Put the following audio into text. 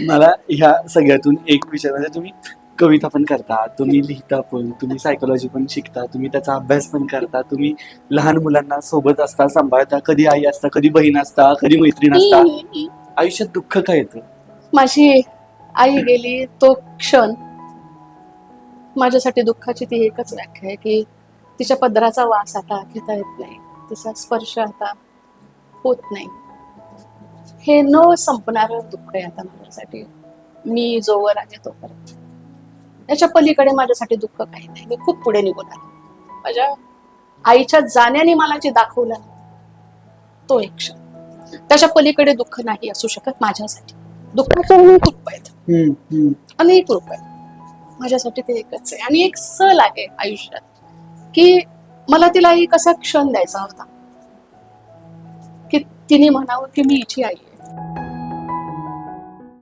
मला ह्या सगळ्यातून एक विषय म्हणजे तुम्ही कविता पण करता तुम्ही लिहिता पण तुम्ही सायकोलॉजी पण शिकता तुम्ही त्याचा अभ्यास पण करता तुम्ही लहान मुलांना सोबत असता सांभाळता कधी आई असता कधी बहीण असता कधी मैत्रीण असता आयुष्यात दुःख काय येतं? माझी आई गेली तो क्षण माझ्यासाठी दुःखाची ती एकच व्याख्या आहे की तिच्या पदराचा वास आता घेता येत नाही तिचा स्पर्श आता होत नाही. हे न संपणार दुःख आहे आता माझ्यासाठी. मी जोवर आहे तोपर्यंत. याच्या पलीकडे माझ्यासाठी दुःख काही नाही. मी खूप पुढे निघून आले. माझ्या आईच्या जाण्याने मला जे दाखवलं तो एक क्षण. त्याच्या पलीकडे दुःख नाही असू शकत माझ्यासाठी. दुःखाच्या अनेक रूप आहेत. अनेक रूप आहेत माझ्यासाठी ते एकच आहे. आणि एक सल आहे आयुष्यात की मला तिला एक असा क्षण द्यायचा होता की तिने म्हणावं की मी हिची आई आहे